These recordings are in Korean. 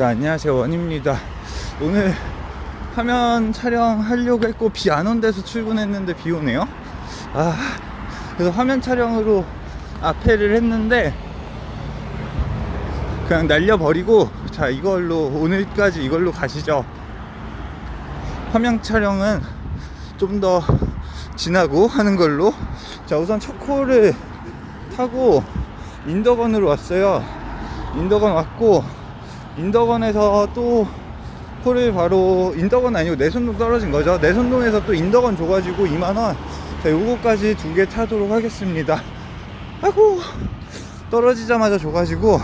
자 안녕하세요. 원입니다. 오늘 화면 촬영하려고 했고 비 안 온 데서 출근했는데 비 오네요. 아 그래서 화면 촬영으로 앞에를 했는데 그냥 날려버리고 자 이걸로 오늘까지 이걸로 가시죠. 화면 촬영은 좀 더 지나고 하는 걸로. 자 우선 첫 콜을 타고 인덕원으로 왔어요. 인덕원 왔고 인덕원에서 또 콜을 바로 인덕원 아니고 내손동 떨어진 거죠. 내손동에서 또 인덕원 줘가지고 2만원 자 요거까지 두 개 타도록 하겠습니다. 아이고 떨어지자마자 줘가지고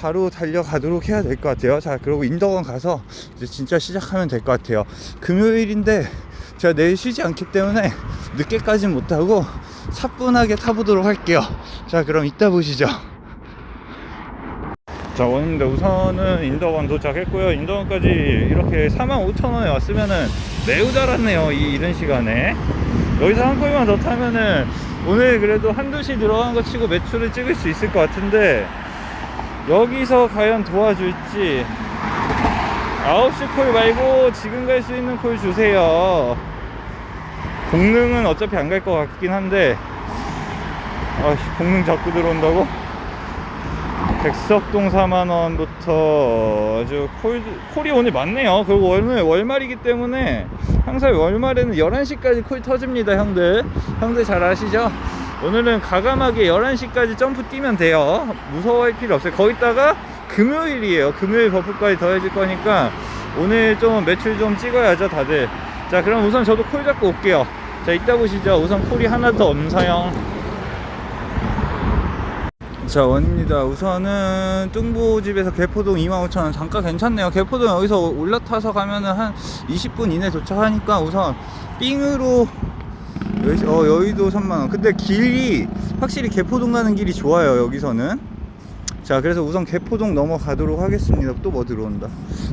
바로 달려가도록 해야 될 것 같아요. 자 그리고 인덕원 가서 이제 진짜 시작하면 될 것 같아요. 금요일인데 제가 내일 쉬지 않기 때문에 늦게까지는 못하고 사뿐하게 타보도록 할게요. 자 그럼 이따 보시죠 자 원입니다 우선은 인덕원 도착했고요. 인덕원까지 이렇게 45,000원에 왔으면은 매우 잘 왔네요 이 이른 시간에. 여기서 한 콜만 더 타면은 오늘 그래도 한두 시 들어간 거 치고 매출을 찍을 수 있을 것 같은데 여기서 과연 도와줄지. 9시 콜 말고 지금 갈 수 있는 콜 주세요. 공능은 어차피 안 갈 것 같긴 한데 아씨 공능 자꾸 들어온다고? 백석동 4만원부터 아주 콜, 콜이 오늘 많네요. 그리고 오늘 월말이기 때문에 항상 월말에는 11시까지 콜 터집니다 형들. 형들 잘 아시죠? 오늘은 가감하게 11시까지 점프 뛰면 돼요. 무서워할 필요 없어요. 거기다가 금요일이에요. 금요일 버프까지 더해질 거니까 오늘 좀 매출 좀 찍어야죠 다들. 자 그럼 우선 저도 콜 잡고 올게요. 자 이따 보시죠. 우선 콜이 하나 더 엄사형 자 원입니다. 우선은 뚱보집에서 개포동 25,000원. 잠깐 괜찮네요. 개포동 여기서 올라타서 가면은 한 20분 이내 도착하니까 우선 삥으로 어, 여의도 3만원. 근데 길이 확실히 개포동 가는 길이 좋아요 여기서는. 자 그래서 우선 개포동 넘어가도록 하겠습니다. 또 뭐 들어온다.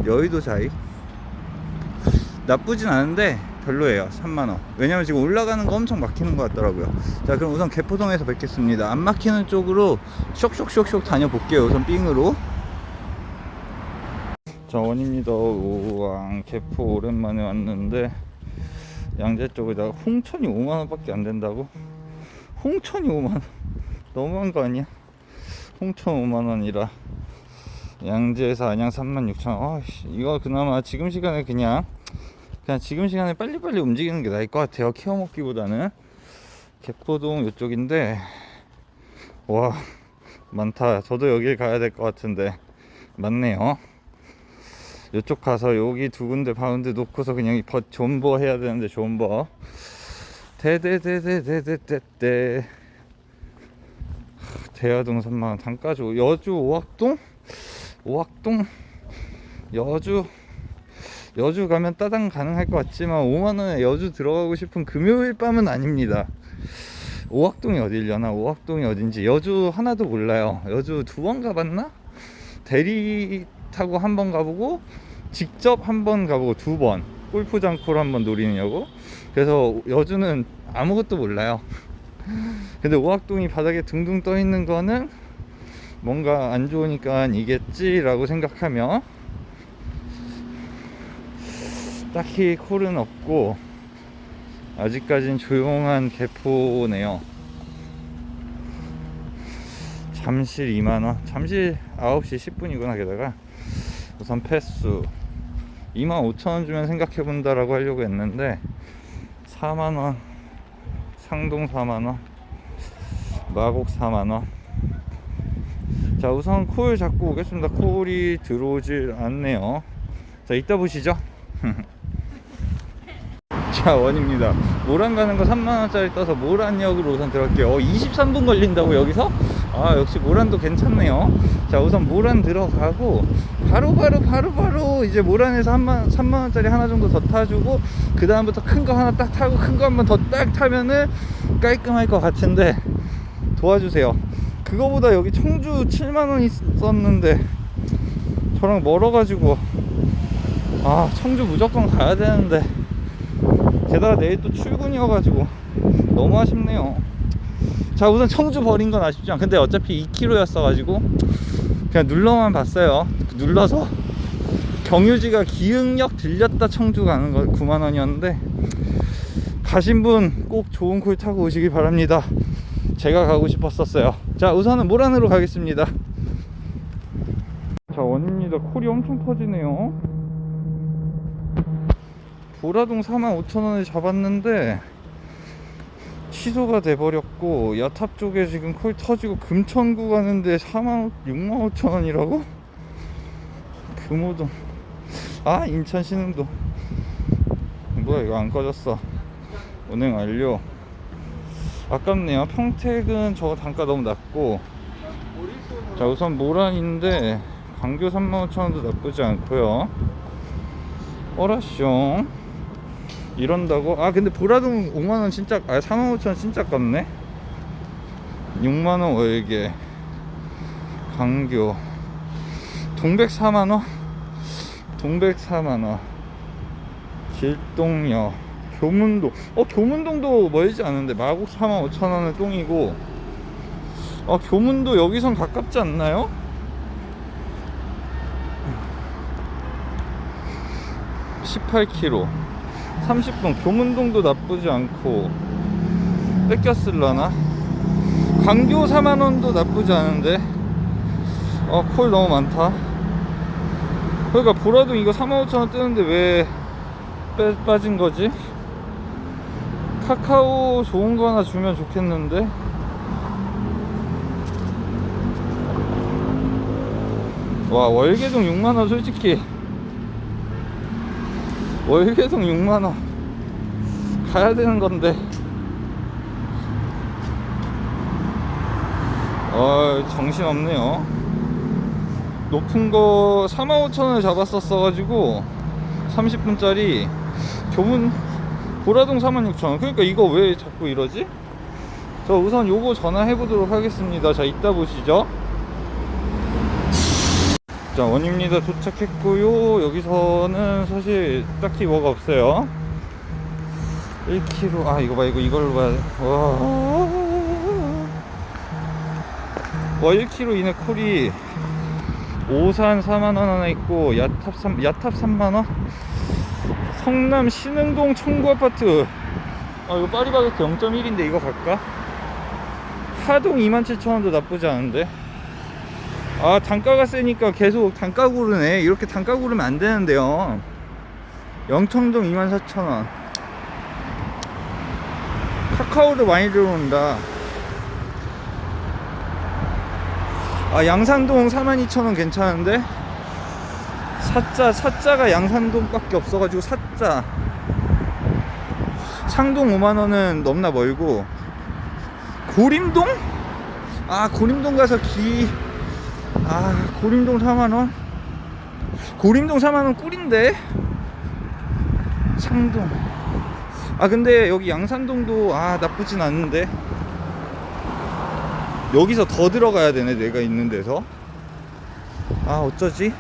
여의도 자이. 나쁘진 않은데 별로예요 3만원. 왜냐면 지금 올라가는 거 엄청 막히는 것 같더라고요. 자 그럼 우선 개포동에서 뵙겠습니다. 안 막히는 쪽으로 쇽쇽쇽쇽 다녀볼게요 우선 삥으로. 자 원입니다. 우왕 개포 오랜만에 왔는데 양재 쪽에다가 홍천이 5만원 밖에 안 된다고? 홍천이 5만원? 너무한 거 아니야? 홍천 5만원이라 양재에서 안양 36,000원. 아씨 이거 그나마 지금 시간에 그냥 그냥 지금 시간에 빨리빨리 움직이는 게 나을 것 같아요. 키워 먹기보다는. 개포동 이쪽인데 와 많다. 저도 여길 가야 될 것 같은데. 많네요. 이쪽 가서 여기 두 군데 바운드 놓고서 그냥 버, 존버 해야 되는데 존버. 대대대대대대대 대야동 3만원. 단가주 여주 오학동? 오학동? 여주 여주 가면 따당 가능할 것 같지만 5만원에 여주 들어가고 싶은 금요일 밤은 아닙니다. 오학동이 어딜려나? 오학동이 어딘지 여주 하나도 몰라요. 여주 두 번 가봤나? 대리 타고 한 번 가보고 직접 한 번 가보고 두 번. 골프장 콜한번 노리냐고? 그래서 여주는 아무것도 몰라요. 근데 오학동이 바닥에 둥둥 떠 있는 거는 뭔가 안 좋으니까 이겠지 라고 생각하며 딱히 콜은 없고 아직까진 조용한 개포네요. 잠실 2만원? 잠실 9시 10분이구나 게다가. 우선 패스 25,000원 주면 생각해 본다 라고 하려고 했는데 4만원. 상동 4만원. 마곡 4만원. 자 우선 콜 잡고 오겠습니다. 콜이 들어오질 않네요. 자 이따 보시죠 자 원입니다. 모란 가는 거 3만원짜리 떠서 모란역으로 우선 들어갈게요. 어, 23분 걸린다고 여기서? 아 역시 모란도 괜찮네요. 자 우선 모란 들어가고 바로바로 바로 바로 이제 모란에서 한만 3만원짜리 하나 정도 더 타주고 그 다음부터 큰 거 하나 딱 타고 큰 거 한 번 더 딱 타면은 깔끔할 것 같은데 도와주세요. 그거보다 여기 청주 7만원 있었는데 저랑 멀어가지고 아 청주 무조건 가야 되는데 게다가 내일 또 출근이어가지고 너무 아쉽네요 자 우선 청주 버린 건 아쉽지만 근데 어차피 2km였어 가지고 그냥 눌러만 봤어요 눌러서 경유지가 기흥역 들렸다 청주 가는 거 9만 원이었는데 가신 분 꼭 좋은 콜 타고 오시기 바랍니다. 제가 가고 싶었었어요. 자, 우선은 모란으로 가겠습니다. 자, 원입니다. 콜이 엄청 터지네요. 보라동 45,000원에 잡았는데 취소가 돼버렸고 야탑 쪽에 지금 콜 터지고 금천구 가는데 4만 6만 5천 원이라고? 금호동. 아 인천 신흥동 뭐야 이거 안 꺼졌어. 운행 완료. 아깝네요. 평택은 저거 단가 너무 낮고. 자 우선 모란인데 광교 35,000원도 나쁘지 않고요. 어라숑 이런다고? 아 근데 보라동 5만원 진짜 아 45,000원 진짜 깝네? 6만원 월계 광교. 동백 4만원? 동백 4만원. 길동역 교문동. 어 교문동도 멀지 않은데 마곡 4만 5천원의 똥이고. 어 교문도 여기선 가깝지 않나요? (18km) 30분. 교문동도 나쁘지 않고 뺏겼을라나? 광교 4만원도 나쁘지 않은데? 어콜 너무 많다. 그러니까 보라도 이거 45,000원 뜨는데 왜 빼, 빠진 거지? 카카오 좋은 거 하나 주면 좋겠는데? 와 월계동 6만원 솔직히 월계동 6만원. 가야 되는 건데. 어 정신없네요. 높은 거 45,000원에 잡았었어 가지고 30분짜리 교문 보라동 46,000원. 그러니까 이거 왜 자꾸 이러지? 저 우선 요거 전화해 보도록 하겠습니다. 자 이따 보시죠 자 원입니다. 도착했고요. 여기서는 사실 딱히 뭐가 없어요. 1kg 아 이거 봐 이거 이걸로 봐야 돼 와. 와 1kg 이내 콜이 오산 4만원 하나 있고 야탑 3, 야탑 3만원? 성남 신흥동 청구 아파트. 아 이거 파리바게트 0.1인데 이거 갈까? 하동 27,000원도 나쁘지 않은데 아 단가가 세니까 계속 단가 고르네. 이렇게 단가 고르면 안 되는데요. 영청동 24,000원. 카카오도 많이 들어온다. 아 양산동 42,000원 괜찮은데? 사자 사자가 양산동 밖에 없어가지고 사자. 상동 5만원은 넘나 멀고. 고림동? 아 고림동 가서 기... 아 고림동 4만원? 고림동 4만원 꿀인데? 상동. 아 근데 여기 양산동도 아 나쁘진 않은데? 여기서 더 들어가야 되네 내가 있는 데서. 아 어쩌지?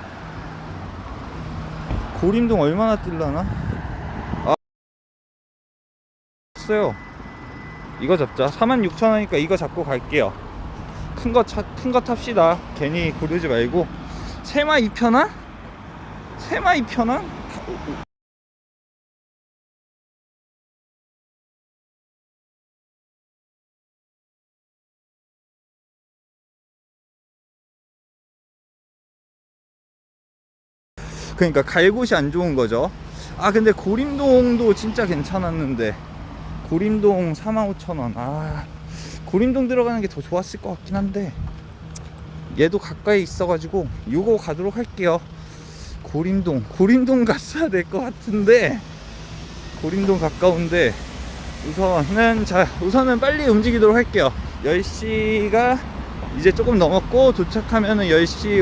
고림동 얼마나 뜰라나? 아 없어요. 이거 잡자. 46,000원이니까 이거 잡고 갈게요 큰거 큰거 탑시다 괜히 고르지 말고 세마 2편한? 세마 2편한? 그러니까 갈 곳이 안 좋은 거죠. 아 근데 고림동도 진짜 괜찮았는데 고림동 45,000원. 아 고림동 들어가는 게 더 좋았을 것 같긴 한데 얘도 가까이 있어가지고 요거 가도록 할게요. 고림동 고림동 갔어야 될 것 같은데 고림동 가까운데 우선은 자 우선은 빨리 움직이도록 할게요. 10시가 이제 조금 넘었고 도착하면 은 10시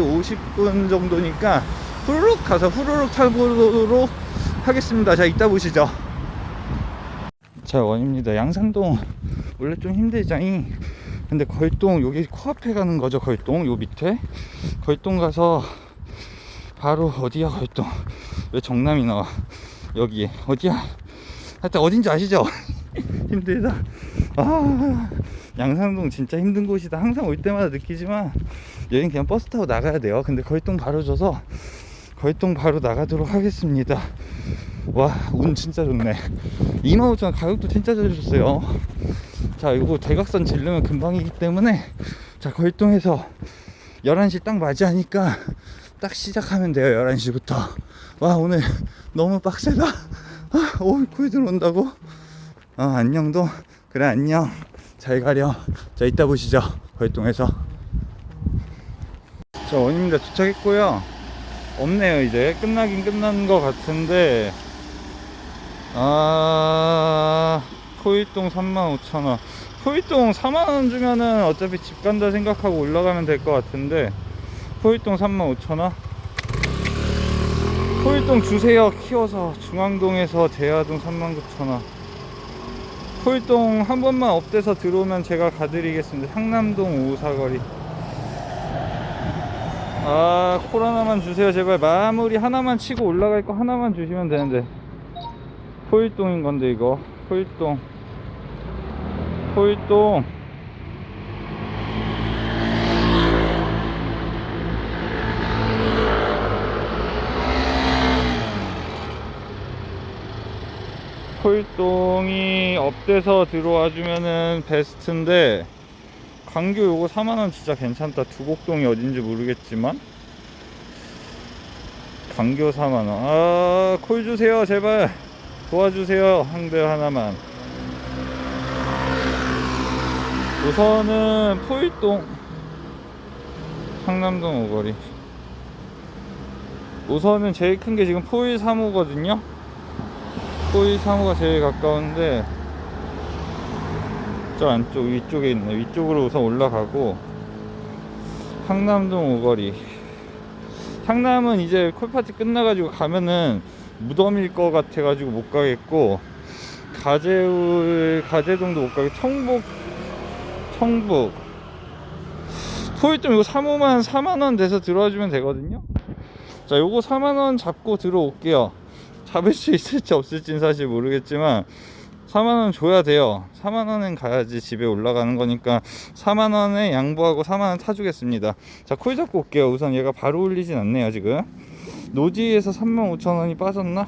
50분 정도니까 후루룩 가서 후루룩 타보도록 하겠습니다. 자, 이따 보시죠. 자, 원입니다. 양산동 원래 좀 힘들자니. 근데 걸동 여기 코앞에 가는 거죠. 걸동 요 밑에 걸동 가서 바로 어디야 걸동? 왜 정남이 나와? 여기 어디야? 하여튼 어딘지 아시죠? 힘들다. 아 양산동 진짜 힘든 곳이다. 항상 올 때마다 느끼지만 여긴 그냥 버스 타고 나가야 돼요. 근데 걸동 바로 줘서 걸동 바로 나가도록 하겠습니다 와 운 진짜 좋네. 25,000원 가격도 진짜 잘 줬어요. 자 이거 대각선 질르면 금방이기 때문에 자 걸동에서 11시 딱 맞이하니까 딱 시작하면 돼요 11시부터. 와 오늘 너무 빡세다. 아, 오 코에 들어온다고? 어 안녕도? 그래 안녕. 잘 가렴. 자 이따 보시죠 걸동에서. 자 원입니다 도착했고요. 없네요 이제. 끝나긴 끝난 것 같은데 아 포일동 35,000원. 포일동 4만원 주면은 어차피 집 간다 생각하고 올라가면 될 것 같은데 포일동 35,000원? 포일동 주세요. 키워서 중앙동에서 대하동 39,000원. 포일동 한 번만 업돼서 들어오면 제가 가드리겠습니다. 향남동 오사거리. 아 코로나만 주세요. 제발 마무리 하나만 치고 올라갈 거 하나만 주시면 되는데 포일동인 건데 이거. 포일동. 포일동. 포일동이 업돼서 들어와 주면은 베스트인데 광교 요거 4만원 진짜 괜찮다. 두곡동이 어딘지 모르겠지만. 광교 4만원. 아 콜 주세요 제발 도와주세요 항대 하나만. 우선은 포일동 상남동 오거리. 우선은 제일 큰 게 지금 포일 3호거든요. 포일 3호가 제일 가까운데 저 안쪽 위쪽에 있네. 위쪽으로 우선 올라가고 상남동 오거리. 상남은 이제 콜파티 끝나가지고 가면은 무덤일 것 같아가지고 못 가겠고 가재울 가재동도 못 가고 청북 청북. 포일점 이거 3호만 4만원 돼서 들어와주면 되거든요? 자 요거 4만원 잡고 들어올게요. 잡을 수 있을지 없을진 사실 모르겠지만 4만원 줘야 돼요. 4만원은 가야지 집에 올라가는 거니까 4만원에 양보하고 4만원 타주겠습니다. 자 콜 잡고 올게요. 우선 얘가 바로 올리진 않네요 지금 노지에서 35,000원이 빠졌나?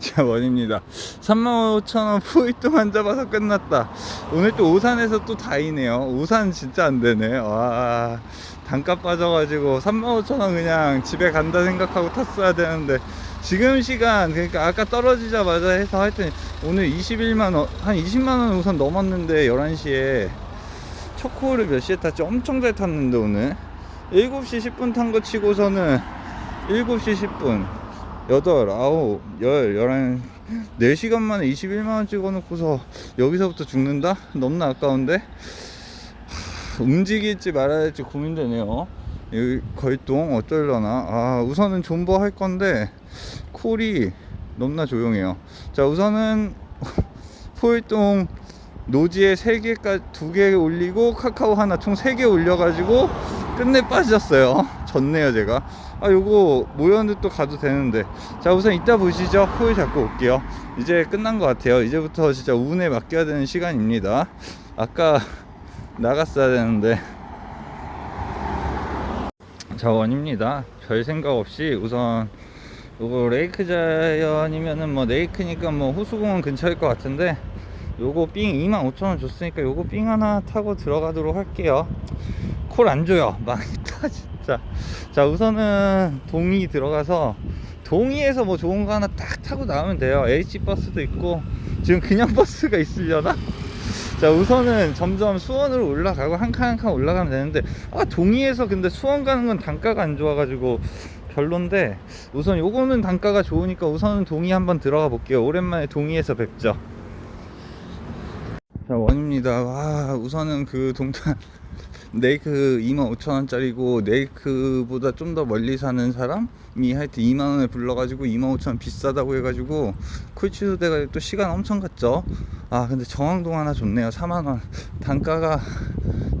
자 원입니다. 35,000원 포인트만 잡아서 끝났다. 오늘 또 오산에서 또 다이네요. 오산 진짜 안되네. 와 단가 빠져가지고 35,000원 그냥 집에 간다 생각하고 탔어야 되는데 지금 시간 그러니까 아까 떨어지자마자 해서 하여튼 오늘 21만원 한 20만원 우선 넘었는데 11시에 초코를 몇 시에 탔지? 엄청 잘 탔는데 오늘 7시 10분 탄 거 치고서는 7시 10분 8, 9, 10, 11 4시간 만에 21만원 찍어놓고서 여기서부터 죽는다? 너무나 아까운데? 하, 움직일지 말아야 할지 고민되네요. 여기 걸동 어쩔려나? 아 우선은 존버 할 건데 콜이 너무나 조용해요. 자 우선은 포일동 노지에 3개까지 2개 올리고 카카오 하나 총 3개 올려가지고 끝내 빠졌어요. 졌네요 제가. 아 요거 모였는데 또 가도 되는데. 자 우선 이따 보시죠. 포일 잡고 올게요. 이제 끝난 것 같아요. 이제부터 진짜 운에 맡겨야 되는 시간입니다. 아까 나갔어야 되는데. 자 원입니다. 별 생각 없이 우선 요거 레이크 자연이면은 뭐 레이크니까 뭐 호수공원 근처일 것 같은데 요거 삥 25,000원 줬으니까 요거 삥 하나 타고 들어가도록 할게요 콜 안 줘요. 망했다 진짜. 자 우선은 동이 들어가서 동이에서 뭐 좋은 거 하나 딱 타고 나오면 돼요. H버스도 있고 지금 그냥 버스가 있으려나? 자 우선은 점점 수원으로 올라가고 한 칸 한 칸 올라가면 되는데 아 동이에서 근데 수원 가는 건 단가가 안 좋아가지고 별론데 우선 요거는 단가가 좋으니까 우선은 동이 한번 들어가 볼게요. 오랜만에 동이에서 뵙죠. 자 원입니다. 와 우선은 그 동탄 네이크 25,000원짜리고 네이크보다 좀 더 멀리 사는 사람이 하여튼 2만원에 불러가지고 25,000원 비싸다고 해가지고 쿨 취소돼가 또 시간 엄청 갔죠. 아 근데 정황동 하나 좋네요. 4만원. 단가가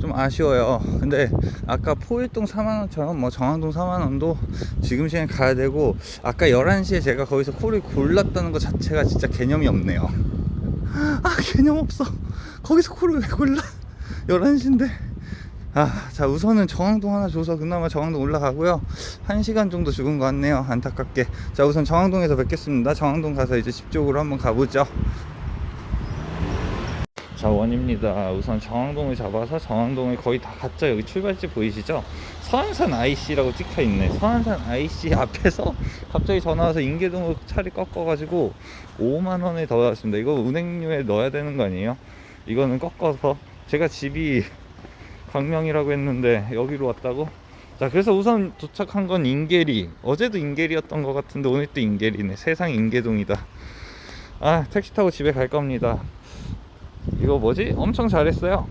좀 아쉬워요. 근데 아까 포일동 4만원처럼 뭐 정황동 4만원도 지금 시간에 가야 되고 아까 11시에 제가 거기서 콜을 골랐다는 것 자체가 진짜 개념이 없네요. 아 개념 없어. 거기서 콜을 왜 골라? 11시인데 아, 자 우선은 정황동 하나 줘서 그나마 정황동 올라가고요. 한 시간 정도 죽은 것 같네요. 안타깝게. 자 우선 정황동에서 뵙겠습니다. 정황동 가서 이제 집 쪽으로 한번 가보죠. 자 원입니다. 우선 정황동을 잡아서 정황동을 거의 다 갔죠. 여기 출발지 보이시죠? 서안산 IC라고 찍혀 있네. 서안산 IC 앞에서 갑자기 전화 와서 인계동으로 차를 꺾어가지고 5만 원을 더 받았습니다. 이거 은행료에 넣어야 되는 거 아니에요? 이거는 꺾어서 제가 집이 광명이라고 했는데 여기로 왔다고? 자 그래서 우선 도착한 건 인계리. 어제도 인계리였던 것 같은데 오늘 또 인계리네. 세상 인계동이다. 아 택시 타고 집에 갈 겁니다. 이거 뭐지? 엄청 잘했어요.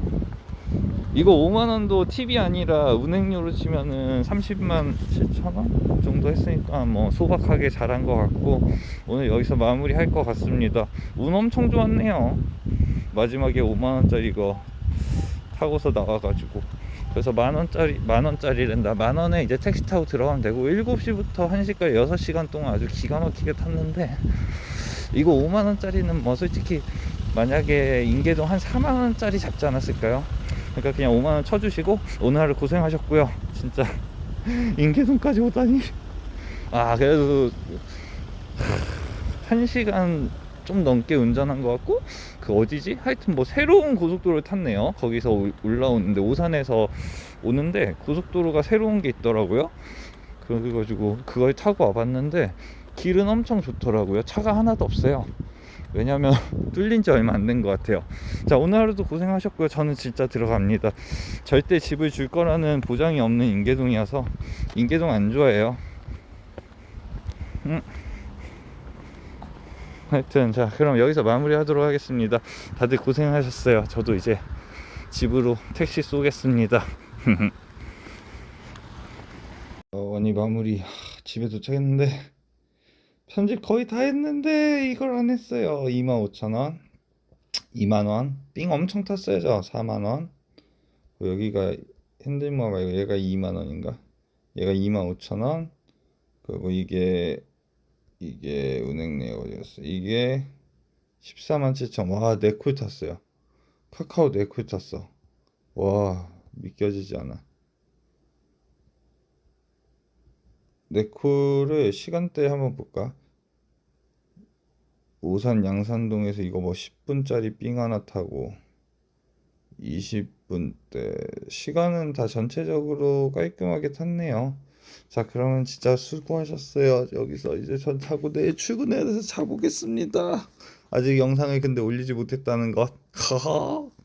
이거 5만원도 팁이 아니라 운행료로 치면은 30만 7천원 정도 했으니까 뭐 소박하게 잘한 것 같고 오늘 여기서 마무리 할 것 같습니다. 운 엄청 좋았네요. 마지막에 5만원짜리 거 타고서 나와가지고. 그래서 만 원짜리 만 원짜리 랜다. 만 원에 이제 택시 타고 들어가면 되고 7시부터 1시까지 6시간 동안 아주 기가 막히게 탔는데 이거 5만 원짜리는 뭐 솔직히 만약에 인계동 한 4만 원짜리 잡지 않았을까요? 그러니까 그냥 5만 원 쳐주시고 오늘 하루 고생하셨고요. 진짜 인계동까지 오다니. 아 그래도 한 시간 좀 넘게 운전한 것 같고 그 어디지? 하여튼 뭐 새로운 고속도로를 탔네요. 거기서 올- 올라오는데 오산에서 오는데 고속도로가 새로운 게 있더라고요. 그래가지고 그걸 타고 와봤는데 길은 엄청 좋더라고요. 차가 하나도 없어요. 왜냐면 뚫린 지 얼마 안 된 것 같아요. 자 오늘 하루도 고생하셨고요. 저는 진짜 들어갑니다. 절대 집을 줄 거라는 보장이 없는 인계동이어서 인계동 안 좋아해요. 음. 하여튼 자 그럼 여기서 마무리 하도록 하겠습니다. 다들 고생하셨어요. 저도 이제 집으로 택시 쏘겠습니다. 어, 원이 마무리 하, 집에 도착했는데 편집 거의 다 했는데 이걸 안 했어요. 25,000원 2만원 삥 엄청 탔어요 저 4만원 여기가 핸들모 말고 얘가 2만원인가 얘가 25,000원 그리고 이게 이게 은행 내역이었어. 이게 14만 7천. 와, 네콜 탔어요. 카카오 네콜 탔어. 와, 믿겨지지 않아. 네콜을 시간대 한번 볼까? 오산 양산동에서 이거 뭐 10분짜리 삥 하나 타고 20분대 시간은 다 전체적으로 깔끔하게 탔네요. 자, 그러면 진짜 수고하셨어요. 여기서 이제 전 타고 내일 출근해야 돼서 자보겠습니다. 아직 영상을 근데 올리지 못했다는 것.